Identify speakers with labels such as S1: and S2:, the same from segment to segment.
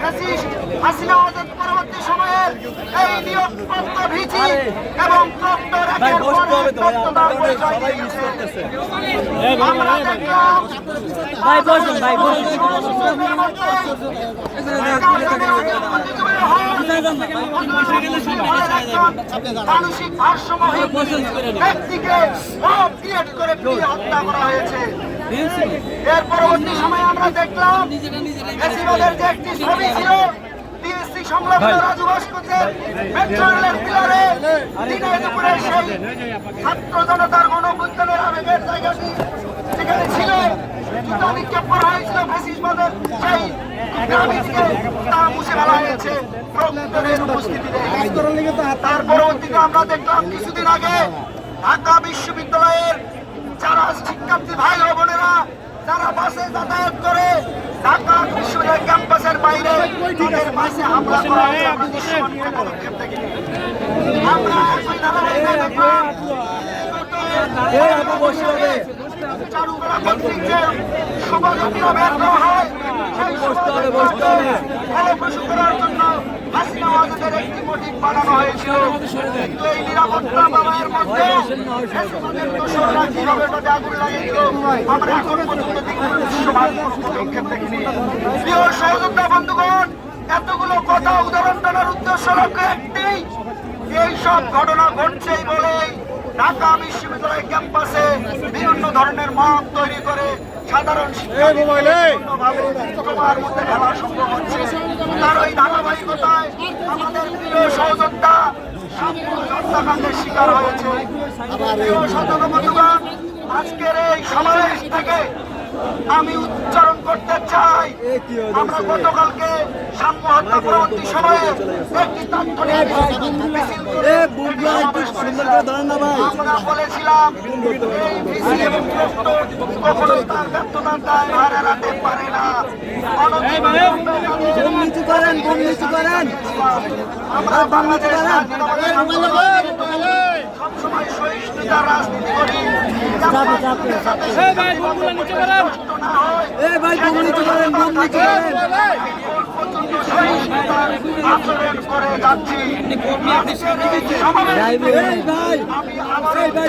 S1: হাসিনা ওদের পরবর্তী সময়ের এই নিয়োগপ্রাপ্ত ভিজি এবং প্রক্টর
S2: ভাই বসতে হবে তো ভাই সবাই মিস করতেছে।
S3: ভাই বসুন ভাই বসুন।
S1: মানসিক ভারসাম্যহীন ব্যক্তিকে মব ক্রিয়েট করে পিটিয়ে হত্যা করা হয়েছে। এর পরবর্তী সময়ে আমরা দেখলাম যে একটি ছবি ছিল সংলগ্ন রাজু ভাস্কর্যের মেট্রো রেলের পিলারে দিনে দুপুরে সেই ছাত্র জনতার গণবুদ্ধনের আবেগের জায়গাটি ছিল জুতা নিক্ষেপ করা হয়েছিল ফ্যাসিসবাদের সেই গ্রামীণকে তা মুছে ফেলা হয়েছে প্রক্টরের উপস্থিতিতে। তার পরবর্তীতে আমরা দেখলাম কিছুদিন আগে ঢাকা বিশ্ববিদ্যালয়ের যারা শিক্ষার্থী ভাই বোনেরা যারা বাসে যাতায়াত করে ঢাকা বিশ্ববিদ্যালয় ক্যাম্পাসের বাইরে তাদের হয়েছে আমরা। আমরা একই ধারাবাহিকতায় দেখলাম চারুকলা কর্তৃক যে শোভাযাত্রা বের করা হয়, সেই শোভাযাত্রা ফলপ্রসূ করার জন্য এতগুলো কথা উদাহরণ টানার উদ্দেশ্য লক্ষ্য একটি, এই সব ঘটনা ঘটছেই বলেই ঢাকা বিশ্ববিদ্যালয় ক্যাম্পাসে বিভিন্ন ধরনের মত তৈরি করে সাধারণ শিক্ষার্থীভাবে মধ্যে খেলা সম্ভব হচ্ছে। সহযোদ্ধা হত্যাকাণ্ডের শিকার হয়েছে। আজকের এই সমাবেশ থেকে আমি উচ্চারণ করতে চাই। আমরা গতকালকে সাম্য হত্যা পরবর্তী সময়ে একটি। আমরা বলেছিলাম কখনোই তার দায় পারে না।
S2: করেন নিচু করেন?
S1: আমরা বাংলাদেশ জাতীয়তাবাদী ছাত্রদল সবসময় সহিষ্ণুতার রাজনীতি করি
S3: চাপে, চাপে।
S1: কষ্ট না হয়
S2: এ ভাই বুম নিচু করেন নিচু করেন।
S1: এই
S2: এই ভাই
S1: আমি আবার
S2: এই ভাই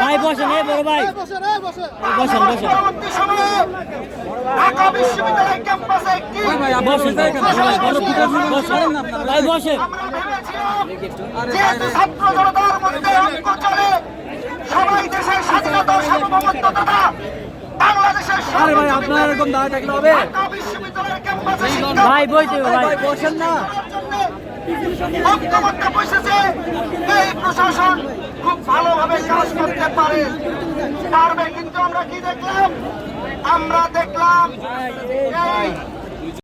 S3: ভাই বসেন এ বড় ভাই। বসেন বসেন।
S1: ঢাকা বিশ্ববিদ্যালয় ক্যাম্পাসে একটি
S3: বসেন বসেন ভাই বসেন।
S1: আমরা ভেবেছিলাম যেহেতু ছাত্র জনতার মধ্যে অঙ্ক চলে। সবাই দেশের স্বাধীনতা সার্বভৌমত্ব তথা বাংলাদেশের
S2: আরে ভাই আপনার এরকম দাঁড়িয়ে থাকলে হবে?
S1: ঢাকা বিশ্ববিদ্যালয়ের ক্যাম্পাসে
S3: ভাই
S2: ভাই
S3: ভাই
S2: বসেন না।
S1: বক্তব্য বসেছে। এই প্রশাসন খুব ভালোভাবে কাজ করতে পারে। পারবে, কিন্তু আমরা কি দেখলাম? আমরা দেখলাম এই